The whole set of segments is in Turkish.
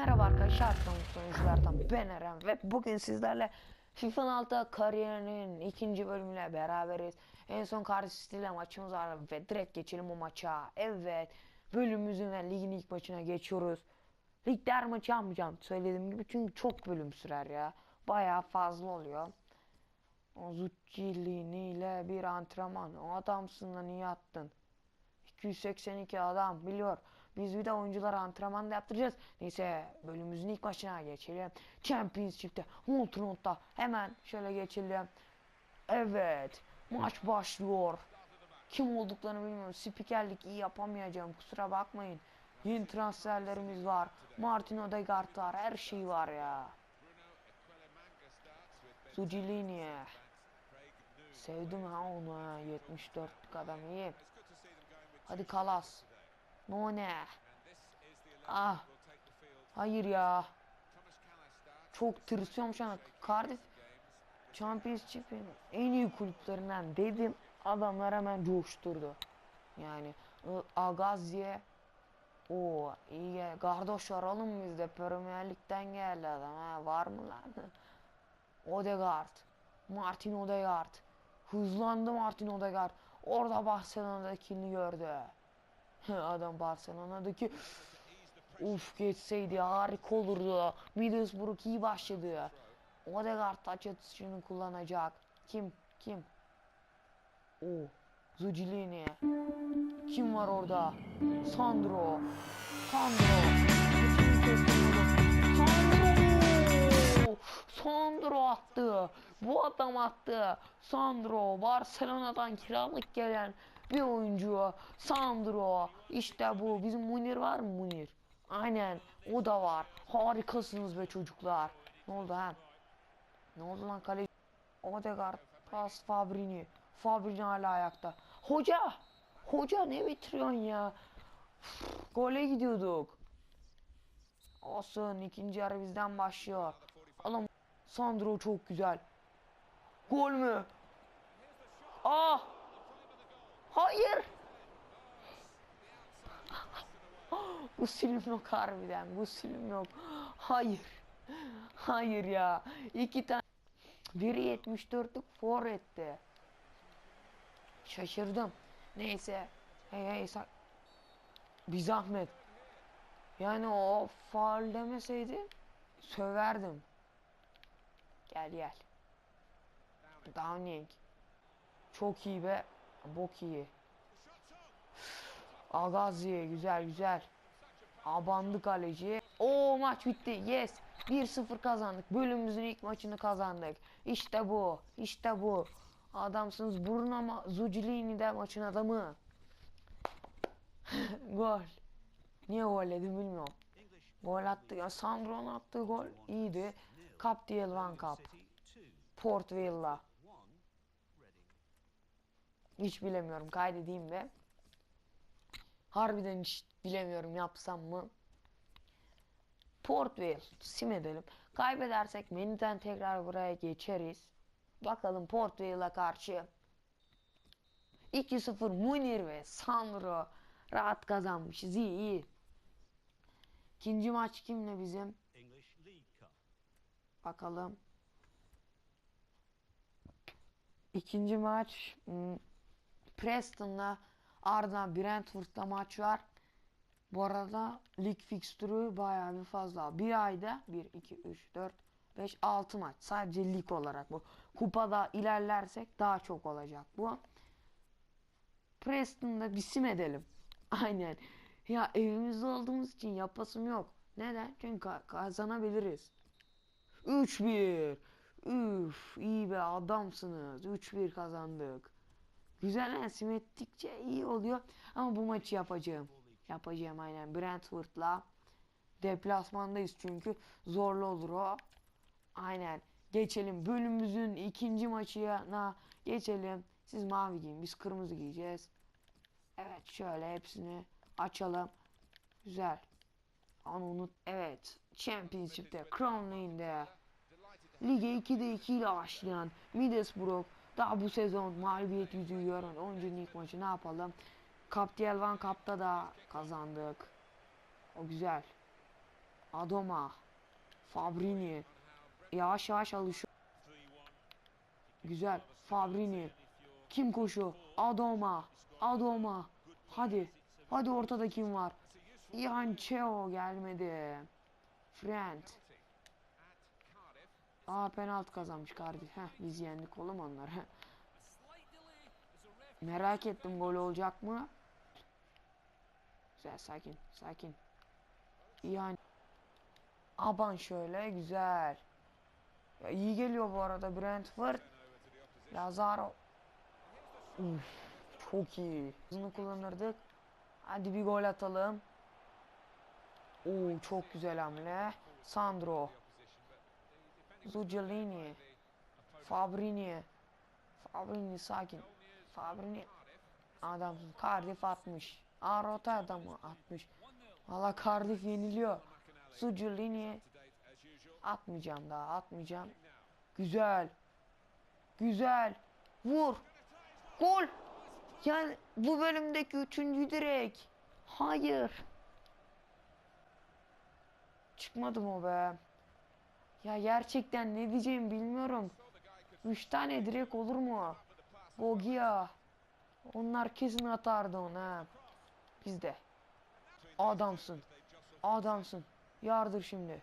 Merhaba arkadaşlar, sonuç oyunculardan ben Eren ve bugün sizlerle FIFA 6 kariyerinin ikinci bölümüyle beraberiz. En son Cardiff ile maçımız var ve direkt geçelim o maça. Evet, bölümümüzün ve ligin ilk maçına geçiyoruz. Ligde her maçı yapmayacağım söylediğim gibi çünkü çok bölüm sürer ya. Bayağı fazla oluyor. O Zuccilini ile bir antrenman. O adamsın lan iyi attın. 282 adam biliyor. Biz bir de oyuncular antrenman da yaptıracağız. Neyse bölümümüzün ilk maçına geçelim. Championship'te Montreal'da hemen şöyle geçelim. Evet maç başlıyor. Kim olduklarını bilmiyorum. Spikerlik iyi yapamayacağım kusura bakmayın. Yeni transferlerimiz var. Martin Odegaard var. Her şey var ya. Sugilini. Sevdim ha onu ha. 74 adam iyi. Hadi Kalas. No ne? Ah. Hayır ya. Çok tırsıyorum şu an. Cardiff Championship'in en iyi kulüplerinden dedim. Adamlar hemen coşturdu. Yani Agazi'ye o iyi gel. Gardoş var oğlum bizde. Premier Lig'den geldi adam ha. Var mı lan? Odegaard. Martin Odegaard. Hızlandı Martin Odegaard. Orada Barcelona'dakini gördü. Adam Barcelona'daki Uf geçseydi harika olurdu. Middlesbrough iyi başladı. Odegaard taç atışını kullanacak. Kim? Kim? O. Zugilini. Kim var orada? Sandro. Sandro. Sandro attı. Bu adam attı. Sandro. Barcelona'dan kiralık gelen bir oyuncu. Sandro. İşte bu. Bizim Munir var mı Munir? Aynen. O da var. Harikasınız be çocuklar. Ne oldu ha? Ne oldu lan kale? Odegaard. Pas Fabrini. Fabrini hala ayakta. Hoca! Hoca ne bitiriyorsun ya? Üf, Gole gidiyorduk. Olsun ikinci yarı bizden başlıyor. Oğlum Sandro çok güzel. Gol mü? Ah! Hayır! Bu silim yok harbiden. Bu silim yok. Hayır. Hayır ya. İki tane. Biri 74'lük forvetti. Şaşırdım. Neyse. Hey hey sak. Bir zahmet. Yani o faul demeseydi söverdim. Gel gel. Downing. Çok iyi be. Bok iyi. Agazi güzel güzel. Abandı kaleci. O maç bitti. Yes. 1-0 kazandık. Bölümümüzün ilk maçını kazandık. İşte bu. İşte bu. Adamsınız. Bruno Zucilini de maçın adamı. gol. Niye gol dedim bilmiyorum. Gol attı. Ya Sandro'nun attığı gol iyiydi. Cup değil One Cup. Port Villa. Hiç bilemiyorum. Kaydedeyim de. Harbiden hiç bilemiyorum yapsam mı. Port Vale sim edelim. Kaybedersek menüden tekrar buraya geçeriz. Bakalım Port Vale'a karşı 2-0 Munir ve Sandro rahat kazanmışız. İyi iyi. İkinci maç kimle bizim? Bakalım. İkinci maç hmm, Preston'la ardından Brentford'la maç var. Bu arada lig fikstürü bayağı bir fazla. Bir ayda 1, 2, 3, 4, 5, 6 maç. Sadece lig olarak bu. Kupada ilerlersek daha çok olacak bu. Preston'da bir sim edelim. Aynen. Ya evimizde olduğumuz için yapasım yok. Neden? Çünkü ka- kazanabiliriz. 3-1. Üf iyi be adamsınız. 3-1 kazandık. Güzel simettikçe iyi oluyor. Ama bu maçı yapacağım. Yapacağım aynen Brentford'la. Deplasmandayız çünkü. Zorlu olur o. Aynen. Geçelim. Bölümümüzün ikinci maçına geçelim. Siz mavi giyin. Biz kırmızı giyeceğiz. Evet şöyle hepsini açalım. Güzel. Onu unut. Evet. Championship'te, Crown Lane'de Lige 2'de 2 ile başlayan Middlesbrough daha bu sezon mağlubiyet yüzü gören oyuncunun ilk maçı ne yapalım? Cup One Cup'ta da kazandık. O güzel. Adoma. Fabrini. Yavaş yavaş alışıyor. Güzel. Fabrini. Kim koşuyor? Adoma. Adoma. Hadi. Hadi ortada kim var? Ian Cheo gelmedi. Friend. Aa penaltı kazanmış Cardiff. Heh biz yendik oğlum onları. Merak ettim gol olacak mı? Güzel sakin sakin. Yani Aban şöyle güzel. Ya iyi geliyor bu arada Brentford. Lazaro. Uf, çok iyi. Hızını kullanırdık. Hadi bir gol atalım. Oo çok güzel hamle. Sandro. Zuccolini. Fabrini. Fabrini sakin. Fabrini. Adamsın. Cardiff atmış. Aa Rotterdam'ı atmış. Valla Cardiff yeniliyor. Zuccolini. Atmayacağım daha atmayacağım. Güzel. Güzel. Vur. Gol. Yani bu bölümdeki üçüncü direk. Hayır. Çıkmadı mı be? Ya gerçekten ne diyeceğimi bilmiyorum. Üç tane direk olur mu? Bogia. Onlar kesin atardı onu ha. Biz de. Adamsın. Adamsın. Yardır şimdi.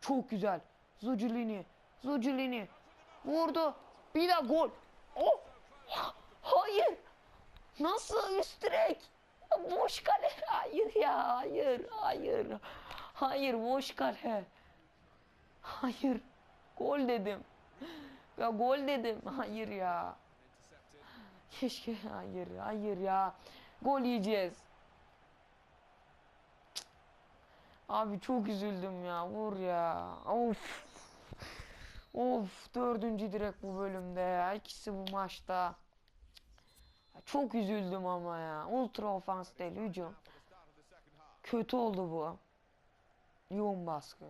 Çok güzel. Zuculini. Zuculini. Vurdu. Bir de gol. Oh. Hayır. Nasıl üst direk? Boş kale. Hayır ya. Hayır. Hayır. Hayır boş kale. Hayır. Gol dedim. Ya gol dedim. Hayır ya. Keşke hayır hayır ya. Gol yiyeceğiz. Abi çok üzüldüm ya. Vur ya. Of. Of dördüncü direk bu bölümde ya. İkisi bu maçta. Çok üzüldüm ama ya. Ultra ofans değil hücum. Kötü oldu bu. Yoğun baskı.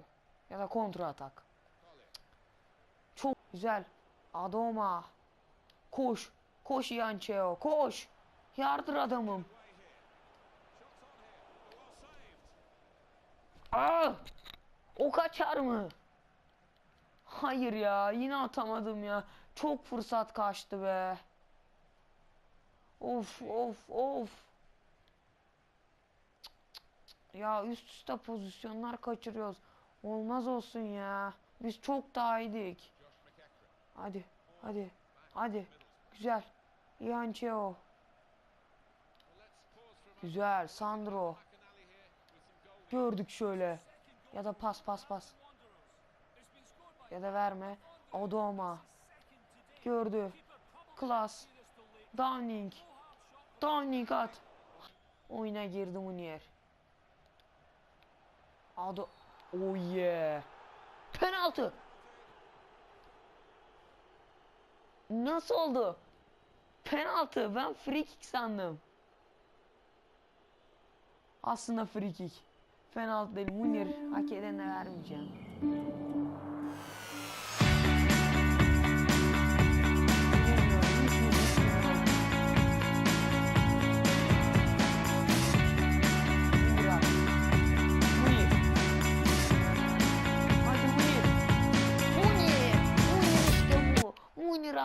Ya da kontra atak. Çok güzel. Adoma. Koş. Koş Yançeo. Koş. Yardır adamım. Aa! O kaçar mı? Hayır ya. Yine atamadım ya. Çok fırsat kaçtı be. Of of of. Ya üst üste pozisyonlar kaçırıyoruz. Olmaz olsun ya. Biz çok daha iyiydik. Hadi, hadi, hadi. Güzel. Iancheo. Güzel. Sandro. Gördük şöyle. Ya da pas pas pas. Ya da verme. Odoma. Gördü. Klas. Downing. Downing at. Oyuna girdi Munier. Ado. Oh yeah. Penaltı. Nasıl oldu? Penaltı. Ben free kick sandım. Aslında free kick. Penaltı değil. Munir hak edene vermeyeceğim.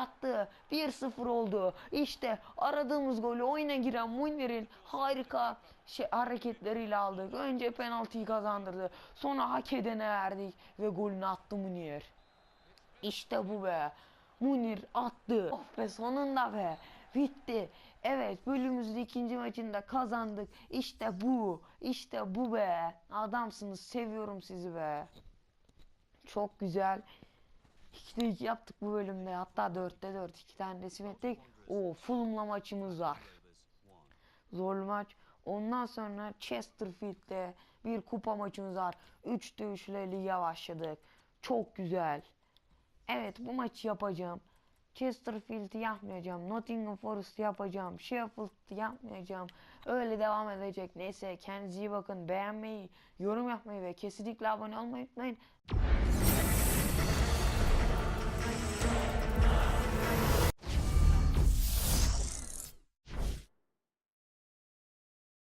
Attı. 1-0 oldu. İşte aradığımız golü oyuna giren Munir'in harika şey hareketleriyle aldık. Önce penaltıyı kazandırdı. Sonra hak edene verdik ve golünü attı Munir. İşte bu be. Munir attı. Oh be sonunda be. Bitti. Evet bölümümüzün ikinci maçında kazandık. İşte bu. İşte bu be. Adamsınız. Seviyorum sizi be. Çok güzel. 2'de 2 yaptık bu bölümde. Hatta 4'te 4. 2 tane resim ettik. O Fulham'la maçımız var. Zorlu maç. Ondan sonra Chesterfield'de bir kupa maçımız var. 3'te 3 ile lige başladık. Çok güzel. Evet bu maçı yapacağım. Chesterfield'i yapmayacağım. Nottingham Forest'ı yapacağım. Sheffield'ı yapmayacağım. Öyle devam edecek. Neyse kendinize iyi bakın. Beğenmeyi, yorum yapmayı ve kesinlikle abone olmayı unutmayın.